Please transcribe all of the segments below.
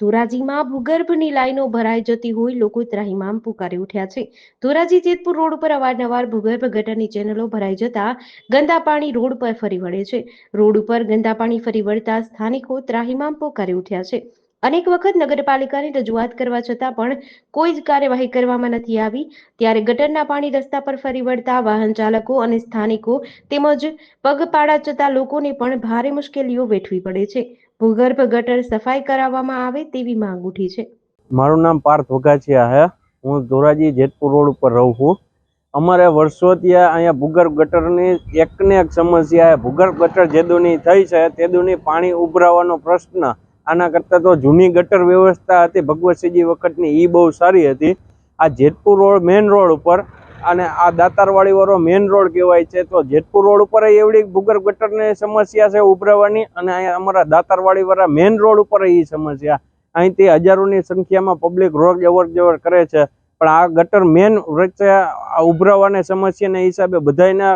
ધોરાજીમાં ભૂગર્ભની લાઈનો ભરાઈ જતી હોય લોકો ત્રાહિમામ પુકારી ઉઠ્યા છે. ધોરાજી જેતપુર રોડ ઉપર અવારનવાર ભૂગર્ભ ગટરની ચેનલો ભરાઈ જતા ગંદા પાણી રોડ પર ફરી વળે છે. રોડ ઉપર ગંદા પાણી ફરી વળતા સ્થાનિકો ત્રાહિમામ પોકારી ઉઠ્યા છે. અનેક વખત નગરપાલિકાની રજૂઆત કરવા છતાં પણ કોઈ જ કાર્યવાહી કરવામાં નથી આવી. ત્યારે ગટરના પાણી રસ્તા પર ફરી વળતા વાહન ચાલકો અને સ્થાનિકો તેમજ પગપાળા જતા લોકોને પણ ભારે મુશ્કેલીઓ વેઠવી પડે છે. ભૂગર્ભ ગટર સફાઈ કરાવવામાં આવે તેવી માંગ ઉઠી છે. મારું નામ પાર્થ વઘાચિયા હે. હું ધોરાજી જેતપુર રોડ ઉપર રહું છું. અમારે વર્ષોથી અહીંયા ભૂગર્ભ ગટરની એકને એક સમસ્યા ભૂગર્ભ ગટર જેદુની થઈ છે તેદુની પાણી ઉભરાવાનો પ્રશ્ન. આના કરતાં તો જૂની ગટર વ્યવસ્થા હતી. ભગવતસિંહજી વખતની એ બહુ સારી હતી. આ જેતપુર રોડ, મેઇન રોડ ઉપર અને આ દાતારવાડી વાળો મેઇન રોડ કહેવાય છે, તો જેતપુર રોડ ઉપર એવડી ભૂગર્ભ ગટરની સમસ્યા છે ઉભરાવાની અને અહીંયા અમારા દાતારવાડી વાળા મેઇન રોડ ઉપર એ સમસ્યા. અહીંથી હજારોની સંખ્યામાં પબ્લિક રોજ અવર જવર કરે છે. પણ આ ગટર મેન વચ્ચે ઉભરાવાની સમસ્યાના હિસાબે બધાયને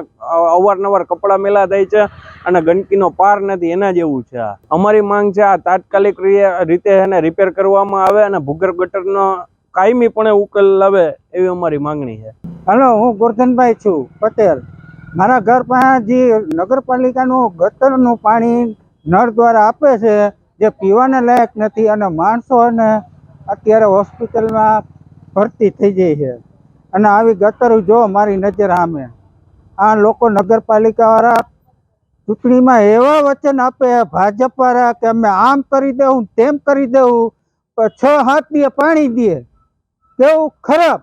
અવારનવાર કપડાં મેલા થાય છે અને ગંદકીનો પાર નથી, એના જેવું છે અમારી માંગ છે આ તાત્કાલિક રીતે એને રિપેર કરવામાં આવે અને ભૂગર્ભ ગટરનો કાયમીપણે ઉકેલ લાવે એવી અમારી માંગણી છે. હલો, હું ગોરધનભાઈ છું, પટેલ. મારા ઘર પાસે જે નગરપાલિકાનું ગટરનું પાણી નળ દ્વારા આપે છે, જે પીવાને લાયક નથી અને માણસોને અત્યારે હોસ્પિટલમાં ભરતી થઈ જાય છે. અને આવી ગટરો જો મારી નજર સામે. આ લોકો નગરપાલિકાવાળા ચૂંટણીમાં એવા વચન આપે, ભાજપવાળા કે અમે આમ કરી દેવું તેમ કરી દેવું છ હાથ દે, પાણી દે. કેવું ખરાબ.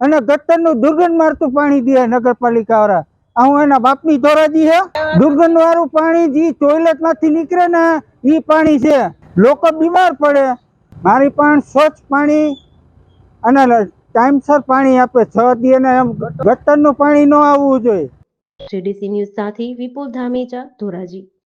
અને ગટરનું દુર્ગંધ મારતું પાણી દે નગરપાલિકા વાળા હું એના બાપની ધોરાજી છે દુર્ગંધ વાળું પાણી જે ટોયલેટમાંથી નીકળે ને, એ પાણી છે. લોકો બીમાર પડે. મારી પણ સ્વચ્છ પાણી અને ટાઈમસર પાણી આપે, છ દી અને ગટરનું પાણી ન આવવું જોઈએ. સીડીસી ન્યૂઝ સાથે વિપુલ ધામેચા ધોરાજી.